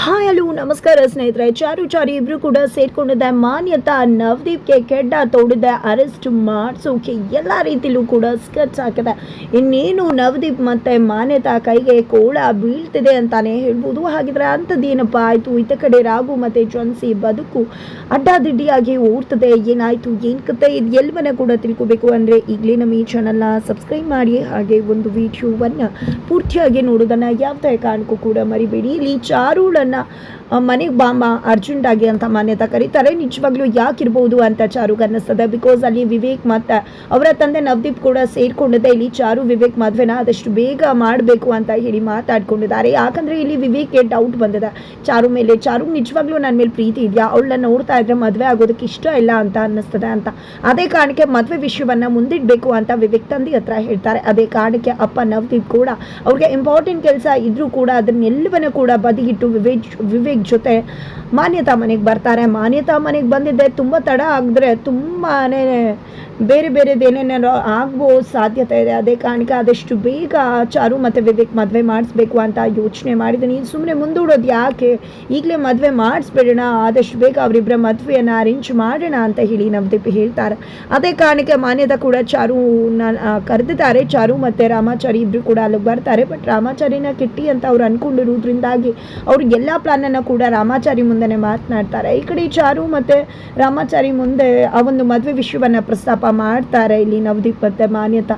Hi, hello, ನಮಸ್ಕಾರ ಸ್ನೇಹಿತರೆ. ಚಾರು ಚಾರಿ ಇಬ್ರು ಕೂಡ ಸೇರ್ಕೊಂಡಿದ್ದೆ. ಮಾನ್ಯತಾ ನವದೀಪ್ಗೆ ಕೆಡ್ಡ ತೋಡಿದೆ. ಅರೆಸ್ಟ್ ಮಾಡಿಸೋಕೆ ಎಲ್ಲ ರೀತಿಲೂ ಕೂಡ ಸ್ಕೆಚ್ ಹಾಕಿದೆ. ಇನ್ನೇನು ನವದೀಪ್ ಮತ್ತೆ ಮಾನ್ಯತಾ ಕೈಗೆ ಕೋಳ ಬೀಳ್ತಿದೆ ಅಂತಾನೆ ಹೇಳ್ಬೋದು. ಹಾಗಿದ್ರೆ ಅಂಥದ್ದೇನಪ್ಪ ಆಯಿತು ಇತ ಕಡೆ ರಾಗು ಮತ್ತೆ ಜನ್ಸಿ ಬದುಕು ಅಡ್ಡಾದಿಡ್ಡಿಯಾಗಿ ಓಡ್ತದೆ. ಏನಾಯ್ತು? ಏನ್ ಕತೆ? ಇದು ಎಲ್ಲವನ್ನ ಕೂಡ ತಿಳ್ಕೊಬೇಕು ಅಂದ್ರೆ ಈಗಲೇ ನಮ್ಮ ಈ ಚಾನಲ್ನ ಸಬ್ಸ್ಕ್ರೈಬ್ ಮಾಡಿ. ಹಾಗೆ ಒಂದು ವಿಡಿಯೋವನ್ನು ಪೂರ್ತಿಯಾಗಿ ನೋಡೋದನ್ನ ಯಾವುದೇ ಕಾರಣಕ್ಕೂ ಕೂಡ ಮರಿಬೇಡಿ. ಇಲ್ಲಿ 人呢、ಮನೆಗೆ ಬಾಮ ಅರ್ಜೆಂಟಾಗಿ ಅಂತ ಮಾನ್ಯತಾ ಕರೀತಾರೆ. ನಿಜವಾಗ್ಲೂ ಯಾಕಿರ್ಬೋದು ಅಂತ ಚಾರು ಅನ್ನಿಸ್ತದೆ ಬಿಕಾಸ್ ಅಲ್ಲಿ ವಿವೇಕ್ ಮತ್ತು ಅವರ ತಂದೆ ನವದೀಪ್ ಕೂಡ ಸೇರಿಕೊಂಡಿದೆ ಇಲ್ಲಿ ಚಾರು, ವಿವೇಕ್ ಮದುವೆನ ಆದಷ್ಟು ಬೇಗ ಮಾಡಬೇಕು ಅಂತ ಹೇಳಿ ಮಾತಾಡ್ಕೊಂಡಿದ್ದಾರೆ. ಯಾಕಂದರೆ ಇಲ್ಲಿ ವಿವೇಕ್ಗೆ ಡೌಟ್ ಬಂದಿದೆ. ಚಾರು ಮೇಲೆ, ಚಾರು ನಿಜವಾಗ್ಲೂ ನನ್ನ ಮೇಲೆ ಪ್ರೀತಿ ಇದೆಯಾ? ಅವಳನ್ನ ನೋಡ್ತಾ ಇದ್ರೆ ಮದುವೆ ಆಗೋದಕ್ಕೆ ಇಷ್ಟ ಇಲ್ಲ ಅಂತ ಅನ್ನಿಸ್ತದೆ ಅಂತ. ಅದೇ ಕಾರಣಕ್ಕೆ ಮದುವೆ ವಿಷಯವನ್ನು ಮುಂದಿಡಬೇಕು ಅಂತ ವಿವೇಕ್ ತಂದೆ ಹತ್ರ ಹೇಳ್ತಾರೆ. ಅದೇ ಕಾರಣಕ್ಕೆ ಅಪ್ಪ ನವದೀಪ್ ಕೂಡ, ಅವ್ರಿಗೆ ಇಂಪಾರ್ಟೆಂಟ್ ಕೆಲಸ ಇದ್ರೂ ಕೂಡ ಅದನ್ನೆಲ್ಲವನ್ನೂ ಕೂಡ ಬದಿಗಿಟ್ಟು ವಿವೇಕ್ ವಿವೇಕ್ ಜೊತೆ ಮಾನ್ಯತಾ ಮನೆಗೆ ಬರ್ತಾರೆ. ಮಾನ್ಯತಾ ಮನೆಗೆ ಬಂದಿದ್ದೆ, ತುಂಬ ತಡ ಆಗಿದ್ರೆ ತುಂಬಾ ಬೇರೆ ಬೇರೆದೇನೇನೋ ಆಗ್ಬೋ ಸಾಧ್ಯತೆ ಇದೆ. ಅದೇ ಕಾರಣಕ್ಕೆ ಆದಷ್ಟು ಬೇಗ ಚಾರು ಮತ್ತು ವಿವೇಕ್ ಮದುವೆ ಮಾಡಿಸ್ಬೇಕು ಅಂತ ಯೋಚನೆ ಮಾಡಿದ್ದೀನಿ ಸುಮ್ಮನೆ ಮುಂದೂಡೋದು ಯಾಕೆ? ಈಗಲೇ ಮದುವೆ ಮಾಡಿಸ್ಬಿಡೋಣ. ಆದಷ್ಟು ಬೇಗ ಅವರಿಬ್ಬರ ಮದುವೆಯನ್ನು ಅರೇಂಜ್ ಮಾಡೋಣ ಅಂತ ಹೇಳಿ ನವದೀಪ್ ಹೇಳ್ತಾರೆ. ಅದೇ ಕಾರಣಕ್ಕೆ ಮಾನ್ಯತಾ ಕೂಡ ಚಾರು ಕರೆದಿದ್ದಾರೆ. ಚಾರು ಮತ್ತು ರಾಮಾಚಾರಿ ಇಬ್ಬರು ಕೂಡ ಅಲ್ಲಿಗೆ ಬರ್ತಾರೆ. ಬಟ್ ರಾಮಾಚಾರಿನ ಕಿಟ್ಟಿ ಅಂತ ಅವ್ರು ಅಂದ್ಕೊಂಡಿರೋದ್ರಿಂದಾಗಿ ಅವ್ರು ಎಲ್ಲ ಪ್ಲಾನನ್ನು ಕೂಡ ರಾಮಾಚಾರಿ ಮುಂದೆನೆ ಮಾತನಾಡ್ತಾರೆ. ಈ ಕಡೆ ಚಾರು ಮತ್ತು ರಾಮಾಚಾರಿ ಮುಂದೆ ಆ ಒಂದು ಮದುವೆ ವಿಷಯವನ್ನು ಪ್ರಸ್ತಾಪ ಮಾಡ್ತಾರೆ ಇಲ್ಲಿ ನವದೀಪ್ ಮತ್ತು ಮಾನ್ಯತಾ.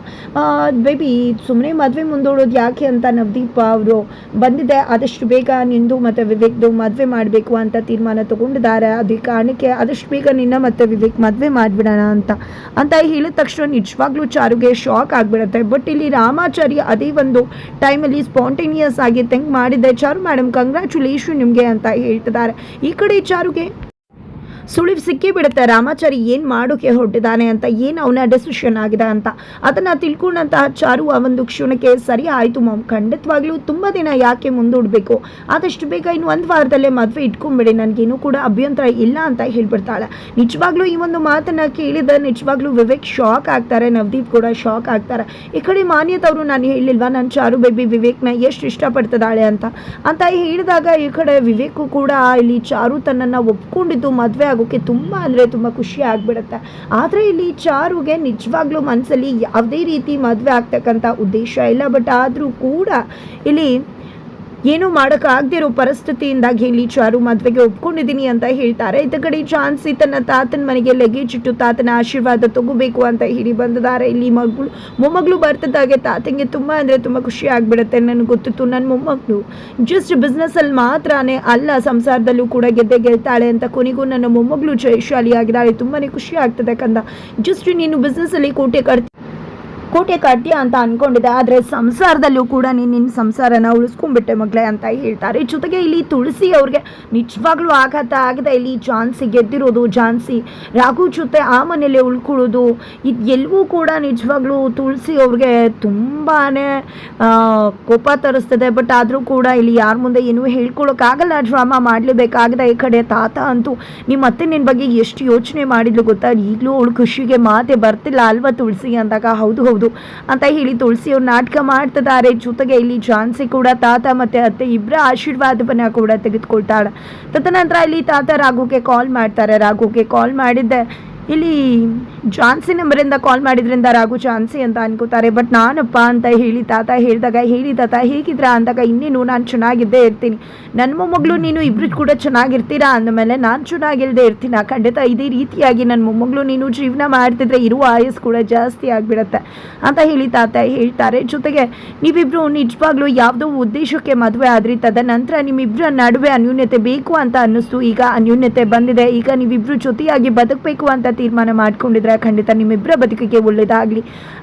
ಬೇಬಿ ಸುಮ್ಮನೆ ಮದುವೆ ಮುಂದೂಡೋದು ಯಾಕೆ ಅಂತ ನವದೀಪ ಅವರು ಬಂದಿದೆ. ಆದಷ್ಟು ಬೇಗ ನಿಂದು ಮತ್ತು ವಿವೇಕ್ದು ಮದುವೆ ಮಾಡಬೇಕು ಅಂತ ತೀರ್ಮಾನ ತಗೊಂಡಿದ್ದಾರೆ. ಅದೇ ಕಾರಣಕ್ಕೆ ಆದಷ್ಟು ಬೇಗ ನಿನ್ನ ಮತ್ತು ವಿವೇಕ್ ಮದುವೆ ಮಾಡಿಬಿಡೋಣ ಅಂತ. ಅಂತ ಹೇಳಿದ ತಕ್ಷಣ ನಿಜವಾಗ್ಲೂ ಚಾರುಗೆ ಶಾಕ್ ಆಗಿಬಿಡುತ್ತೆ. ಬಟ್ ಇಲ್ಲಿ ರಾಮಾಚಾರಿ ಅದೇ ಒಂದು ಟೈಮಲ್ಲಿ ಸ್ಪಾಂಟೇನಿಯಸ್ ಆಗಿ ಥಿಂಕ್ ಮಾಡಿದೆ ಚಾರು ಮೇಡಮ್ ಕಂಗ್ರ್ಯಾಚುಲೇಷನ್ ನಿಮಗೆ ಅಂತ ಹೇಳ್ತಿದ್ದಾರೆ. ಈ ಕಡೆ ಚಾರುಗೆ ಸುಳಿವು ಸಿಕ್ಕೇ ಬಿಡುತ್ತೆ ರಾಮಾಚಾರಿ ಏನು ಮಾಡೋಕೆ ಹೊರಟಿದ್ದಾನೆ ಅಂತ, ಏನು ಅವನ ಡೆಸಿಷನ್ ಆಗಿದೆ ಅಂತ, ಅದನ್ನು ತಿಳ್ಕೊಂಡಂತಹ ಚಾರು ಆ ಒಂದು ಕ್ಷಣಕ್ಕೆ ಸರಿ ಆಯಿತು ಮಾಮ್, ಖಂಡಿತವಾಗ್ಲೂ ತುಂಬ ದಿನ ಯಾಕೆ ಮುಂದೂಡಬೇಕು? ಆದಷ್ಟು ಬೇಗ ಇನ್ನು ಒಂದು ವಾರದಲ್ಲೇ ಮದುವೆ ಇಟ್ಕೊಂಬಿಡಿ ನನಗೇನು ಕೂಡ ಅಭ್ಯಂತರ ಇಲ್ಲ ಅಂತ ಹೇಳ್ಬಿಡ್ತಾಳೆ. ನಿಜವಾಗ್ಲೂ ಈ ಒಂದು ಮಾತನ್ನು ಕೇಳಿದ ನಿಜವಾಗ್ಲೂ ವಿವೇಕ್ ಶಾಕ್ ಆಗ್ತಾರೆ, ನವದೀಪ್ ಕೂಡ ಶಾಕ್ ಆಗ್ತಾರೆ. ಈ ಕಡೆ ಮಾನ್ಯತವರು ನಾನು ಹೇಳಿಲ್ವಾ, ನಾನು ಚಾರು ಬೇಬಿ ವಿವೇಕ್ನ ಎಷ್ಟು ಇಷ್ಟಪಡ್ತಿದ್ದಾಳೆ ಅಂತ? ಅಂತ ಹೇಳಿದಾಗ ಈ ಕಡೆ ವಿವೇಕು ಕೂಡ ಇಲ್ಲಿ ಚಾರು ತನ್ನನ್ನು ಒಪ್ಕೊಂಡಿದ್ದು ಮದುವೆ ಆಗೋಕ್ಕೆ ತುಂಬ ಅಂದರೆ ತುಂಬ ಖುಷಿ ಆಗಿಬಿಡುತ್ತೆ. ಆದರೆ ಇಲ್ಲಿ ಚಾರುಗೆ ನಿಜವಾಗ್ಲೂ ಮನಸ್ಸಲ್ಲಿ ಯಾವುದೇ ರೀತಿ ಮದುವೆ ಆಗ್ತಕ್ಕಂಥ ಉದ್ದೇಶ ಇಲ್ಲ. ಬಟ್ ಆದರೂ ಕೂಡ ಇಲ್ಲಿ ಏನೂ ಇರೋ ಪರಿಸ್ಥಿತಿಯಿಂದಾಗಿ ಇಲ್ಲಿ ಚಾರು ಮದುವೆಗೆ ಒಪ್ಕೊಂಡಿದ್ದೀನಿ ಅಂತ ಹೇಳ್ತಾರೆ. ಇತ್ತ ಕಡೆ ಚಾನ್ಸಿ ತನ್ನ ತಾತನ ಮನೆಗೆ ಲಗೇಜ್ ಇಟ್ಟು ತಾತನ ಆಶೀರ್ವಾದ ತಗೋಬೇಕು ಅಂತ ಹೇಳಿ ಬಂದಿದ್ದಾರೆ. ಇಲ್ಲಿ ಮಗಳು, ಮೊಮ್ಮಗಳು ಬರ್ತಿದ್ದಾಗೆ ತಾತಂಗೆ ತುಂಬ ಅಂದರೆ ತುಂಬ ಖುಷಿ ಆಗಿಬಿಡುತ್ತೆ ನನಗೆ ಗೊತ್ತಿತ್ತು. ನನ್ನ ಮೊಮ್ಮಗಳು ಜಸ್ಟ್ ಬಿಸ್ನೆಸ್ಸಲ್ಲಿ ಮಾತ್ರನೇ ಅಲ್ಲ, ಸಂಸಾರದಲ್ಲೂ ಕೂಡ ಗೆದ್ದೆ ಗೆಲ್ತಾಳೆ ಅಂತ ಕೊನೆಗೂ ನನ್ನ ಮೊಮ್ಮಗಳು ಜಯಶಾಲಿ ಆಗಿದ್ದಾಳೆ ತುಂಬಾ ಖುಷಿ ಆಗ್ತದೆ ಕಂದ. ಜಸ್ಟ್ ನೀನು ಬಿಸ್ನೆಸ್ಸಲ್ಲಿ ಕೋಟೆ ಕಟ್ತಿ ಕೋಟೆ ಕಟ್ಟಿ ಅಂತ ಅನ್ಕೊಂಡಿದ್ದೆ, ಆದರೆ ಸಂಸಾರದಲ್ಲೂ ಕೂಡ ನೀನು ನಿನ್ನ ಸಂಸಾರನ ಉಳಿಸ್ಕೊಂಡ್ಬಿಟ್ಟೆ ಮಗಳೇ ಅಂತ ಹೇಳ್ತಾರೆ. ಜೊತೆಗೆ ಇಲ್ಲಿ ತುಳಸಿ ಅವ್ರಿಗೆ ನಿಜವಾಗ್ಲೂ ಆಘಾತ ಆಗಿದೆ. ಇಲ್ಲಿ ಜಾನ್ಸಿ ಗೆದ್ದಿರೋದು ಜಾನ್ಸಿ ರಾಘು ಜೊತೆ ಆ ಮನೇಲಿ ಉಳ್ಕೊಳ್ಳೋದು, ಇದು ಎಲ್ಲವೂ ಕೂಡ ನಿಜವಾಗ್ಲೂ ತುಳಸಿ ಅವ್ರಿಗೆ ತುಂಬಾ ಕೋಪ ತರಿಸ್ತದೆ. ಬಟ್ ಆದರೂ ಕೂಡ ಇಲ್ಲಿ ಯಾರ ಮುಂದೆ ಏನೂ ಹೇಳ್ಕೊಳಕ್ಕಾಗಲ್ಲ, ಡ್ರಾಮಾ ಮಾಡಲೇಬೇಕಾಗಿದೆ ಈ ಕಡೆ ತಾತ ಅಂತೂ. ನಿಮ್ಮ ಅತ್ತೆ ನಿನ್ನ ಬಗ್ಗೆ ಎಷ್ಟು ಯೋಚನೆ ಮಾಡಿದ್ಲು ಗೊತ್ತಾ? ಈಗಲೂ ಅವಳು ಖುಷಿಗೆ ಮಾತೆ ಬರ್ತಿಲ್ಲ ಅಲ್ವಾ ತುಳಸಿ ಅಂದಾಗ? ಹೌದು ಹೌದು. ಅಂತ ಹೇಳಿ ತುಳಸಿ ಅವ್ರು ನಾಟಕ ಮಾಡ್ತಿದ್ದಾರೆ. ಜೊತೆಗೆ ಇಲ್ಲಿ ಜಾನ್ಸಿ ಕೂಡ ತಾತ ಮತ್ತೆ ಅತ್ತೆ ಇಬ್ಬರ ಆಶೀರ್ವಾದವನ್ನ ಕೂಡ ತೆಗೆದುಕೊಳ್ತಾಳೆ. ತದನಂತರ ಇಲ್ಲಿ ತಾತ ರಾಘುಗೆ ಕಾಲ್ ಮಾಡ್ತಾರೆ. ರಾಘುಗೆ ಕಾಲ್ ಮಾಡಿದ್ದೆ. ಇಲ್ಲಿ ಜಾನ್ಸಿ ನಂಬರಿಂದ ಕಾಲ್ ಮಾಡಿದ್ರಿಂದ ರಾಘು ಜಾನ್ಸಿ ಅಂತ ಅನ್ಕೋತಾರೆ ಬಟ್ ನಾನಪ್ಪ ಅಂತ ಹೇಳಿ ತಾತ ಹೇಳಿದಾಗ, ಹೇಳಿ ತಾತ ಹೇಗಿದ್ರಾ ಅಂದಾಗ ಇನ್ನೇನು ನಾನು ಚೆನ್ನಾಗಿದ್ದೇ ಇರ್ತೀನಿ. ನನ್ನ ಮೊಮ್ಮಗಳು ನೀನು ಇಬ್ರು ಕೂಡ ಚೆನ್ನಾಗಿರ್ತೀರಾ ಅಂದಮೇಲೆ ನಾನು ಚೆನ್ನಾಗಿಲ್ಲದೆ ಇರ್ತೀನಿ? ಖಂಡಿತ ಇದೇ ರೀತಿಯಾಗಿ ನನ್ನ ಮೊಮ್ಮಗಳು ನೀನು ಜೀವನ ಮಾಡ್ತಿದ್ರೆ ಇರುವ ಆಯಸ್ಸು ಕೂಡ ಜಾಸ್ತಿ ಆಗಿಬಿಡತ್ತೆ ಅಂತ ಹೇಳಿ ತಾತ ಹೇಳ್ತಾರೆ. ಜೊತೆಗೆ ನೀವಿಬ್ರು ನಿಜವಾಗ್ಲೂ ಯಾವುದೋ ಉದ್ದೇಶಕ್ಕೆ ಮದುವೆ ಆದ್ರಿ ತದನಂತರ ನಿಮ್ಮಿಬ್ಬರ ನಡುವೆ ಅನ್ಯೂನ್ಯತೆ ಬೇಕು ಅಂತ ಅನ್ನಿಸ್ತು. ಈಗ ಅನ್ಯೂನ್ಯತೆ ಬಂದಿದೆ. ಈಗ ನೀವಿಬ್ರು ಜೊತೆಯಾಗಿ ಬದುಕಬೇಕು ಅಂತ ತೀರ್ಮಾನ ಮಾಡ್ಕೊಂಡಿದ್ರೆ ಖಂಡಿತ ನಿಮ್ಮಿಬ್ಬರ ಬದುಕಿಗೆ ಒಳ್ಳೇದಾಗಲಿ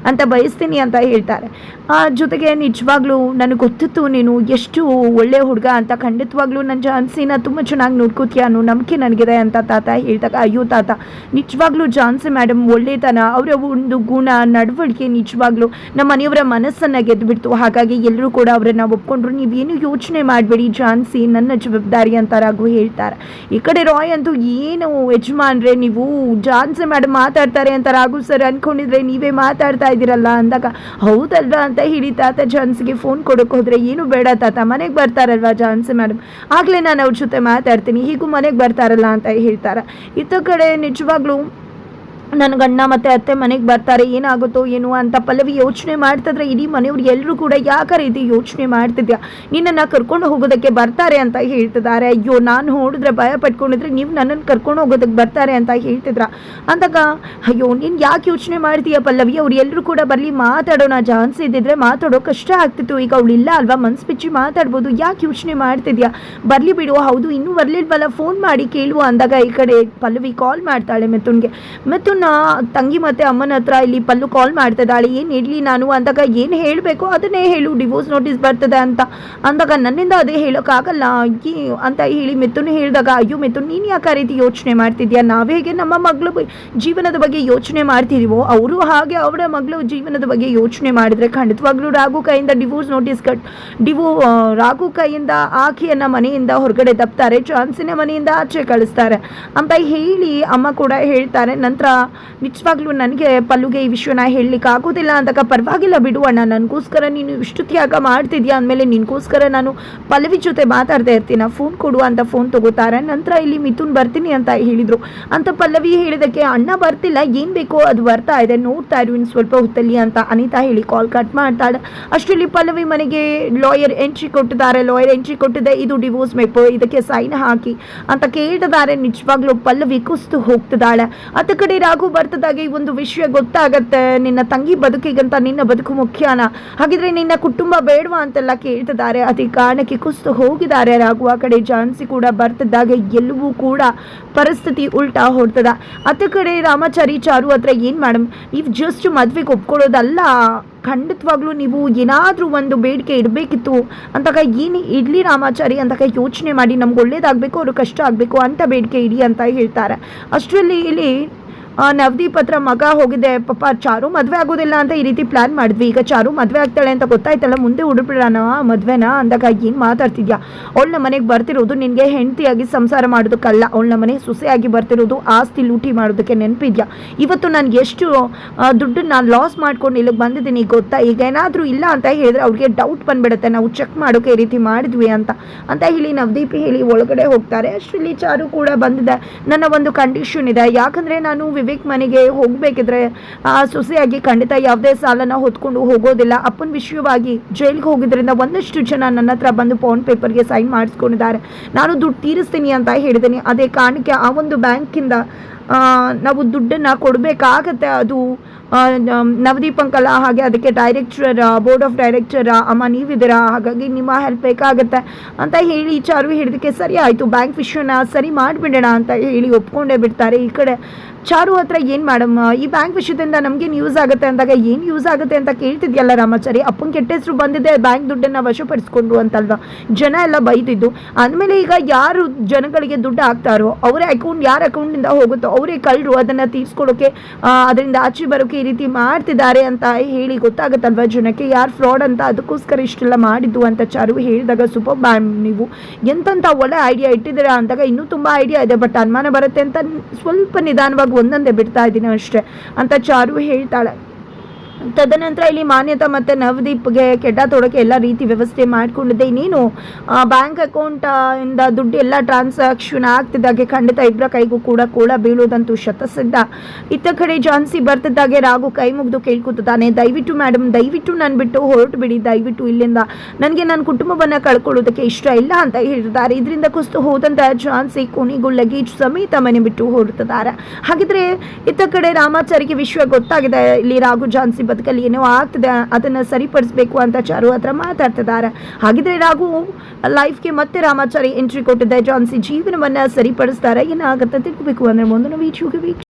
ಅಂತ ಬಯಸ್ತೀನಿ ಅಂತ ಹೇಳ್ತಾರೆ. ಆ ಜೊತೆಗೆ ನಿಜವಾಗ್ಲೂ ನನಗೆ ಗೊತ್ತಿತ್ತು ನೀನು ಎಷ್ಟು ಒಳ್ಳೆ ಹುಡುಗ ಅಂತ. ಖಂಡಿತವಾಗ್ಲೂ ನನ್ನ ಜಾನ್ಸಿನ ತುಂಬ ಚೆನ್ನಾಗಿ ನೋಡ್ಕೋತೀಯ ಅನ್ನೋ ನಂಬಿಕೆ ನನಗಿದೆ ಅಂತ ತಾತ ಹೇಳ್ದಾಗ, ಅಯ್ಯೋ ತಾತ, ನಿಜವಾಗ್ಲೂ ಜಾನ್ಸಿ ಮೇಡಮ್ ಒಳ್ಳೆತನ. ಅವರ ಒಂದು ಗುಣ, ನಡವಳಿಕೆ ನಿಜವಾಗ್ಲೂ ನಮ್ಮ ಮನೆಯವರ ಮನಸ್ಸನ್ನು ಗೆದ್ದುಬಿಡ್ತು ಹಾಗಾಗಿ ಎಲ್ಲರೂ ಕೂಡ ಅವರನ್ನು ಒಪ್ಕೊಂಡ್ರು. ನೀವೇನು ಯೋಚನೆ ಮಾಡಬೇಡಿ ಜಾನ್ಸಿ, ನನ್ನ ಜವಾಬ್ದಾರಿ ಅಂತ ರಾಘು ಹೇಳ್ತಾರೆ. ಈ ಕಡೆ ರಾಯ್ ಅಂತೂ ಏನು ಯಜಮಾನ್ರೆ, ನೀವು ಜಾನ್ಸಿ ಮೇಡಮ್ ಮಾತಾಡ್ತಾ ಮಾತಾಡ್ತಾರೆ ಅಂತ ರಾಘು ಸರ್ ಅನ್ಕೊಂಡಿದ್ರೆ ನೀವೇ ಮಾತಾಡ್ತಾ ಇದ್ದೀರಲ್ಲ ಅಂದಾಗ, ಹೌದಲ್ವಾ ಅಂತ ಹೇಳಿ ತಾತ ಜಾನ್ಸಿಗೆ ಫೋನ್ ಕೊಡೋಕೆ ಹೋದ್ರೆ, ಏನು ಬೇಡ ತಾತ, ಮನೆಗೆ ಬರ್ತಾರಲ್ವಾ ಜಾನ್ಸ್ ಮೇಡಮ್ ಆಗಲೇ ನಾನು ಅವ್ರ ಜೊತೆ ಮಾತಾಡ್ತೀನಿ, ಹೀಗೂ ಮನೆಗೆ ಬರ್ತಾರಲ್ಲ ಅಂತ ಹೇಳ್ತಾರೆ. ಇತ್ತ ಕಡೆ ನಿಜವಾಗ್ಲೂ ನನ್ನ ಗಂಡ ಮತ್ತು ಅತ್ತೆ ಮನೆಗೆ ಬರ್ತಾರೆ, ಏನಾಗುತ್ತೋ ಏನು ಅಂತ ಪಲ್ಲವಿ ಯೋಚನೆ ಮಾಡ್ತಿದ್ರೆ ಇಡೀ ಮನೆಯವ್ರು ಎಲ್ಲರೂ ಕೂಡ ಯಾಕೆ ರೀತಿ ಯೋಚನೆ ಮಾಡ್ತಿದ್ಯಾ? ನಿನ್ನನ್ನು ಕರ್ಕೊಂಡು ಹೋಗೋದಕ್ಕೆ ಬರ್ತಾರೆ ಅಂತ ಹೇಳ್ತಿದ್ದಾರೆ. ಅಯ್ಯೋ, ನಾನು ನೋಡಿದ್ರೆ ಭಯ ಪಟ್ಕೊಂಡಿದ್ರೆ ನೀವು ನನ್ನನ್ನು ಕರ್ಕೊಂಡು ಹೋಗೋದಕ್ಕೆ ಬರ್ತಾರೆ ಅಂತ ಹೇಳ್ತಿದ್ರ? ಅಂದಾಗ, ಅಯ್ಯೋ, ನೀನು ಯಾಕೆ ಯೋಚನೆ ಮಾಡ್ತೀಯ ಪಲ್ಲವಿ? ಅವ್ರು ಎಲ್ಲರೂ ಕೂಡ ಬರಲಿ ಮಾತಾಡೋಣ ಜಾನ್ಸ್ ಇದ್ದಿದ್ರೆ ಮಾತಾಡೋ ಕಷ್ಟ ಆಗ್ತಿತ್ತು. ಈಗ ಅವಳು ಇಲ್ಲ ಅಲ್ವಾ? ಮನ್ಸು ಬಿಚ್ಚಿ ಮಾತಾಡ್ಬೋದು. ಯಾಕೆ ಯೋಚನೆ ಮಾಡ್ತಿದ್ಯಾ? ಬರಲಿ ಬಿಡು. ಹೌದು, ಇನ್ನೂ ಬರಲಿಲ್ವಲ್ಲ? ಫೋನ್ ಮಾಡಿ ಕೇಳುವ ಅಂದಾಗ ಈ ಕಡೆ ಪಲ್ಲವಿ ಕಾಲ್ ಮಾಡ್ತಾಳೆ ಮಿಥುನ್ಗೆ. ಮಿಥುನ್ ತಂಗಿ ಮತ್ತೆ ಅಮ್ಮನ ಹತ್ರ ಇಲ್ಲಿ ಪಲ್ಲು ಕಾಲ್ ಮಾಡ್ತಿದ್ದಾಳೆ. ಏನು ಇಡ್ಲಿ ನಾನು? ಅಂದಾಗ ಏನು ಹೇಳಬೇಕು? ಅದನ್ನೇ ಹೇಳು. ಡಿವೋರ್ಸ್ ನೋಟಿಸ್ ಬರ್ತದೆ ಅಂತ. ಅಂದಾಗ ನನ್ನಿಂದ ಅದೇ ಹೇಳೋಕ್ಕಾಗಲ್ಲ. ಈ ಅಂತ ಹೇಳಿ ಮಿಥುನ್ ಹೇಳಿದಾಗ, ಅಯ್ಯೋ ಮಿಥುನ್, ನೀನು ಯಾಕೆ ರೀತಿ ಯೋಚನೆ ಮಾಡ್ತಿದ್ಯಾ? ನಾವು ಹೇಗೆ ನಮ್ಮ ಮಗಳು ಜೀವನದ ಬಗ್ಗೆ ಯೋಚನೆ ಮಾಡ್ತಿದ್ದೀವೋ ಅವರು ಹಾಗೆ ಅವರ ಮಗಳು ಜೀವನದ ಬಗ್ಗೆ ಯೋಚನೆ ಮಾಡಿದ್ರೆ ಖಂಡಿತವಾಗ್ಲೂ ರಾಘು ಕೈಯಿಂದ ಡಿವೋರ್ಸ್ ನೋಟಿಸ್ ಕಟ್ ಡಿವೋ ರಾಘು ಕೈಯಿಂದ ಆಕೆಯನ್ನ ಮನೆಯಿಂದ ಹೊರಗಡೆ ತಪ್ತಾರೆ. ಚಾನ್ಸಿನ ಮನೆಯಿಂದ ಆಚೆ ಕಳಿಸ್ತಾರೆ. ಅಂತ ಹೇಳಿ ಅಮ್ಮ ಕೂಡ ಹೇಳ್ತಾರೆ. ನಂತರ ನಿಜವಾಗ್ಲೂ ನನಗೆ ಪಲ್ಲುಗೆ ಈ ವಿಷಯನ ಹೇಳಲಿಕ್ಕೆ ಆಗೋದಿಲ್ಲ ಅಂದಾಗ ಪರವಾಗಿಲ್ಲ ಬಿಡು ಅಣ್ಣ, ನನಗೋಸ್ಕರ ನೀನು ಇಷ್ಟು ತ್ಯಾಗ ಮಾಡ್ತಿದ್ಯಾ ಅಂದಮೇಲೆ ನಿನಗೋಸ್ಕರ ನಾನು ಪಲ್ಲವಿ ಜೊತೆ ಮಾತಾಡ್ತಾ ಇರ್ತೀನಿ? ಫೋನ್ ಕೊಡು ಅಂತ ಫೋನ್ ತಗೋತಾರೆ. ನಂತರ ಇಲ್ಲಿ ಮಿಥುನ್ ಬರ್ತೀನಿ ಅಂತ ಹೇಳಿದರು. ಅಂತ ಪಲ್ಲವಿ ಹೇಳಿದಕ್ಕೆ, ಅಣ್ಣ ಬರ್ತಿಲ್ಲ, ಏನು ಬೇಕೋ ಅದು ಬರ್ತಾ ಇದೆ, ನೋಡ್ತಾ ಇರು ಸ್ವಲ್ಪ ಹೊತ್ತಲ್ಲಿ ಅಂತ ಅನಿತಾ ಹೇಳಿ ಕಾಲ್ ಕಟ್ ಮಾಡ್ತಾಳೆ. ಅಷ್ಟರಲ್ಲಿ ಪಲ್ಲವಿ ಮನೆಗೆ ಲಾಯರ್ ಎಂಟ್ರಿ ಕೊಟ್ಟಿದ್ದಾರೆ. ಲಾಯರ್ ಎಂಟ್ರಿ ಕೊಟ್ಟಿದೆ ಇದು ಡಿವೋರ್ಸ್ ಮೇಪ್ ಇದಕ್ಕೆ ಸೈನ್ ಹಾಕಿ ಅಂತ ಕೇಳ್ತಿದ್ದಾರೆ ನಿಜವಾಗ್ಲೂ ಪಲ್ಲವಿ ಕುಸ್ತು ಹೋಗ್ತಿದ್ದಾಳೆ. ಅತ್ತ ಕಡೆ ಬರ್ತದಾಗೆ ಈ ಒಂದು ವಿಷಯ ಗೊತ್ತಾಗತ್ತೆ. ನಿನ್ನ ತಂಗಿ ಬದುಕಿಗಂತ ನಿನ್ನ ಬದುಕು ಮುಖ್ಯನಾ? ಹಾಗಿದ್ರೆ ನಿನ್ನ ಕುಟುಂಬ ಬೇಡವಾ ಅಂತೆಲ್ಲ ಕೇಳ್ತಿದ್ದಾರೆ. ಅದೇ ಕಾರಣಕ್ಕೆ ಕುಸ್ತು ಹೋಗಿದ್ದಾರೆ. ರಾಘು ಆ ಕಡೆ ಜಾನ್ಸಿ ಕೂಡ ಬರ್ತಿದ್ದಾಗ ಎಲ್ಲವೂ ಕೂಡ ಪರಿಸ್ಥಿತಿ ಉಲ್ಟಾ ಹೊಡ್ತದ. ಅತ್ತ ಕಡೆ ರಾಮಾಚಾರಿ ಚಾರು ಹತ್ರ ಏನು ಮಾಡಮ್ ನೀವು ಜಸ್ಟ್ ಮದ್ವೆಗೆ ಒಪ್ಕೊಳ್ಳೋದಲ್ಲ. ಖಂಡಿತವಾಗ್ಲೂ ನೀವು ಏನಾದರೂ ಒಂದು ಬೇಡಿಕೆ ಇಡಬೇಕಿತ್ತು ಅಂತಾಗ ಏನು ಇಡ್ಲಿ ರಾಮಾಚಾರಿ ಅಂತಾಗ ಯೋಚನೆ ಮಾಡಿ ನಮ್ಗೆ ಒಳ್ಳೇದಾಗಬೇಕು, ಅವರು ಕಷ್ಟ ಆಗಬೇಕು ಅಂತ ಬೇಡಿಕೆ ಇಡಿ ಅಂತ ಹೇಳ್ತಾರೆ. ಅಷ್ಟರಲ್ಲಿ ಇಲ್ಲಿ ನವದೀಪ್ ಹತ್ರ ಮಗ ಹೋಗಿದೆ. ಪಾಪ ಚಾರು ಮದುವೆ ಆಗೋದಿಲ್ಲ ಅಂತ ಈ ರೀತಿ ಪ್ಲಾನ್ ಮಾಡಿದ್ವಿ. ಈಗ ಚಾರು ಮದುವೆ ಆಗ್ತಾಳೆ ಅಂತ ಗೊತ್ತಾಯ್ತಲ್ಲ, ಮುಂದೆ ಹುಡುಬಿಡೋಣ ಮದುವೆನ? ಅಂದಾಗ ಏನು ಮಾತಾಡ್ತಿದ್ಯಾ? ಅವಳನ್ನ ಮನೆಗೆ ಬರ್ತಿರೋದು ನಿನಗೆ ಹೆಂಡತಿಯಾಗಿ ಸಂಸಾರ ಮಾಡೋದಕ್ಕಲ್ಲ. ಅವಳನ್ನ ಮನೆ ಸೊಸೆಯಾಗಿ ಬರ್ತಿರೋದು ಆಸ್ತಿ ಲೂಟಿ ಮಾಡೋದಕ್ಕೆ ನೆನಪಿದ್ಯಾ? ಇವತ್ತು ನಾನು ಎಷ್ಟು ದುಡ್ಡನ್ನು ದುಡ್ಡು ನಾನು ಲಾಸ್ ಮಾಡ್ಕೊಂಡು ಇಲ್ಲಿಗೆ ಬಂದಿದ್ದೀನಿ ಗೊತ್ತಾ? ಈಗ ಏನಾದರೂ ಇಲ್ಲ ಅಂತ ಹೇಳಿದ್ರೆ ಅವ್ರಿಗೆ ಡೌಟ್ ಬಂದ್ಬಿಡುತ್ತೆ. ನಾವು ಚೆಕ್ ಮಾಡೋಕೆ ಈ ರೀತಿ ಮಾಡಿದ್ವಿ ಅಂತ. ಅಂತ ಹೇಳಿ ನವದೀಪ್ ಹೇಳಿ ಒಳಗಡೆ ಹೋಗ್ತಾರೆ. ಅಷ್ಟರಲ್ಲಿ ಚಾರು ಕೂಡ ಬಂದಿದೆ. ನನ್ನ ಒಂದು ಕಂಡೀಷನ್ ಇದೆ. ಯಾಕಂದರೆ ನಾನು ವಿವೇಕ್ ಮನೆಗೆ ಹೋಗಬೇಕಿದ್ರೆ ಸೊಸೆಯಾಗಿ ಖಂಡಿತ ಯಾವುದೇ ಸಾಲನ ಹೊತ್ಕೊಂಡು ಹೋಗೋದಿಲ್ಲ. ಅಪ್ಪನ ವಿಷಯವಾಗಿ ಜೈಲಿಗೆ ಹೋಗಿದ್ರಿಂದ ಒಂದಷ್ಟು ಜನ ನನ್ನ ಹತ್ರ ಬಂದು ಪೌನ್ ಪೇಪರ್ಗೆ ಸೈನ್ ಮಾಡಿಸ್ಕೊಂಡಿದ್ದಾರೆ. ನಾನು ದುಡ್ಡು ತೀರಿಸ್ತೀನಿ ಅಂತ ಹೇಳಿದ್ದೀನಿ. ಅದೇ ಕಾರಣಕ್ಕೆ ಆ ಒಂದು ಬ್ಯಾಂಕಿಂದ ನಾವು ದುಡ್ಡನ್ನು ಕೊಡಬೇಕಾಗತ್ತೆ ಅದು. ನವದೀಪ್ ಅಂಕಲ ಹಾಗೆ ಅದಕ್ಕೆ ಡೈರೆಕ್ಟರ್ ಬೋರ್ಡ್ ಆಫ್ ಡೈರೆಕ್ಟರ್ ಅಮ್ಮ, ನೀವಿದ್ದೀರಾ? ಹಾಗಾಗಿ ನಿಮ್ಮ ಹೆಲ್ಪ್ ಬೇಕಾಗುತ್ತೆ ಅಂತ ಹೇಳಿ ಚಾರು ಹಿಡಿದಕ್ಕೆ ಸರಿ ಆಯಿತು ಬ್ಯಾಂಕ್ ವಿಷಯನ ಸರಿ ಮಾಡಿಬಿಡೋಣ ಅಂತ ಹೇಳಿ ಒಪ್ಕೊಂಡೇ ಬಿಡ್ತಾರೆ ಈ ಕಡೆ. ಚಾರು ಹತ್ರ ಏನು ಮೇಡಮ್ ಈ ಬ್ಯಾಂಕ್ ವಿಷಯದಿಂದ ನಮಗೇನು ಯೂಸ್ ಆಗುತ್ತೆ ಅಂದಾಗ ಏನು ಯೂಸ್ ಆಗುತ್ತೆ ಅಂತ ಕೇಳ್ತಿದ್ಯಲ್ಲ ರಾಮಾಚಾರಿ? ಅಪ್ಪನ ಕೆಟ್ಟ ಹೆಸರು ಬಂದಿದೆ ಬ್ಯಾಂಕ್ ದುಡ್ಡನ್ನು ವಶಪಡಿಸ್ಕೊಂಡು ಅಂತಲ್ವಾ? ಜನ ಎಲ್ಲ ಬೈತಿದ್ದು. ಅಂದಮೇಲೆ ಈಗ ಯಾರು ಜನಗಳಿಗೆ ದುಡ್ಡು ಹಾಕ್ತಾರೋ, ಅವರ ಅಕೌಂಟ್ ಯಾರ ಅಕೌಂಟಿಂದ ಹೋಗುತ್ತೋ, ಅವರೇ ಕಳ್ಳರು ಅದನ್ನು ತೀರಿಸ್ಕೊಳ್ಳೋಕೆ ಅದರಿಂದ ಆಚೆ ಬರೋಕೆ ಈ ರೀತಿ ಮಾಡ್ತಿದ್ದಾರೆ ಅಂತ ಹೇಳಿ ಗೊತ್ತಾಗುತ್ತಲ್ವಾ ಜನಕ್ಕೆ? ಯಾರು ಫ್ರಾಡ್ ಅಂತ ಅದಕ್ಕೋಸ್ಕರ ಇಷ್ಟೆಲ್ಲ ಮಾಡಿದ್ದು ಅಂತ ಚಾರು ಹೇಳಿದಾಗ, ಸೂಪರ್ ಮ್ಯಾಮ್, ನೀವು ಎಂತಂತ ಒಳ್ಳೆ ಐಡಿಯಾ ಇಟ್ಟಿದ್ದೀರಾ? ಅಂದಾಗ, ಇನ್ನೂ ತುಂಬ ಐಡಿಯಾ ಇದೆ ಬಟ್ ಅನುಮಾನ ಬರುತ್ತೆ ಅಂತ ಸ್ವಲ್ಪ ನಿಧಾನವಾಗಿ ಒಂದೊಂದೇ ಬಿಡ್ತಾ ಇದ್ದೀನಿ ಅಷ್ಟೇ, ಅಂತ ಚಾರು ಹೇಳ್ತಾಳೆ. ತದನಂತರ ಇಲ್ಲಿ ಮಾನ್ಯತಾ ಮತ್ತು ನವದೀಪ್ಗೆ ಕೆಡ್ಡ ತೊಡಕ್ಕೆ ಎಲ್ಲ ರೀತಿ ವ್ಯವಸ್ಥೆ ಮಾಡಿಕೊಂಡಿದ್ದೆ ಇನ್ನೇನು ಬ್ಯಾಂಕ್ ಅಕೌಂಟ್ ಇಂದ ದುಡ್ಡು ಎಲ್ಲ ಟ್ರಾನ್ಸಾಕ್ಷನ್ ಆಗ್ತಿದ್ದಾಗೆ ಖಂಡಿತ ಇಬ್ಬರ ಕೈಗೂ ಕೂಡ ಕೋಳ ಬೀಳೋದಂತೂ ಶತಸಿದ್ಧ. ಇತ್ತ ಕಡೆ ಜಾನ್ಸಿ ಬರ್ತಿದ್ದಾಗೆ ರಾಘು ಕೈ ಮುಗಿದು ಕೇಳ್ಕೊತಾನೆ ದಯವಿಟ್ಟು ಮೇಡಮ್ ದಯವಿಟ್ಟು ನಾನು ಬಿಟ್ಟು ಹೊರಟು ಬಿಡಿ. ದಯವಿಟ್ಟು ಇಲ್ಲಿಂದ ನನಗೆ ನನ್ನ ಕುಟುಂಬವನ್ನು ಕಳ್ಕೊಳ್ಳೋದಕ್ಕೆ ಇಷ್ಟ ಇಲ್ಲ ಅಂತ ಹೇಳಿದ್ದಾರೆ. ಇದರಿಂದ ಕುಸ್ತು ಹೋದಂತ ಜಾನ್ಸಿ ಕೊನೆಗೂ ಲಗೇಜ್ ಸಮೇತ ಮನೆ ಬಿಟ್ಟು ಹೊರಡ್ತಿದ್ದಾರೆ. ಹಾಗಿದ್ರೆ ಇತ್ತ ಕಡೆ ರಾಮಾಚಾರಿಗೆ ವಿಷಯ ಗೊತ್ತಾಗಿದೆ. ಇಲ್ಲಿ ರಾಘು ಜಾನ್ಸಿ ಬದುಕಲ್ಲಿ ಏನೋ ಆಗ್ತದೆ, ಅದನ್ನ ಸರಿಪಡಿಸಬೇಕು ಅಂತ ಚಾರು ಹತ್ರ ಮಾತಾಡ್ತಿದ್ದಾರೆ. ಹಾಗಿದ್ರೆ ರಾಘು ಲೈಫ್ಗೆ ಮತ್ತೆ ರಾಮಾಚಾರಿ ಎಂಟ್ರಿ ಕೊಟ್ಟಿದ್ದೆ, ಜಾನ್ಸಿ ಜೀವನವನ್ನ ಸರಿಪಡಿಸ್ತಾರೆ. ಏನಾಗುತ್ತೆ ತಿಳ್ಕೊಬೇಕು ಅಂದ್ರೆ ಮುಂದಿನ ವೀಡಿಯೋಗೆ ವೀಕ್ಷ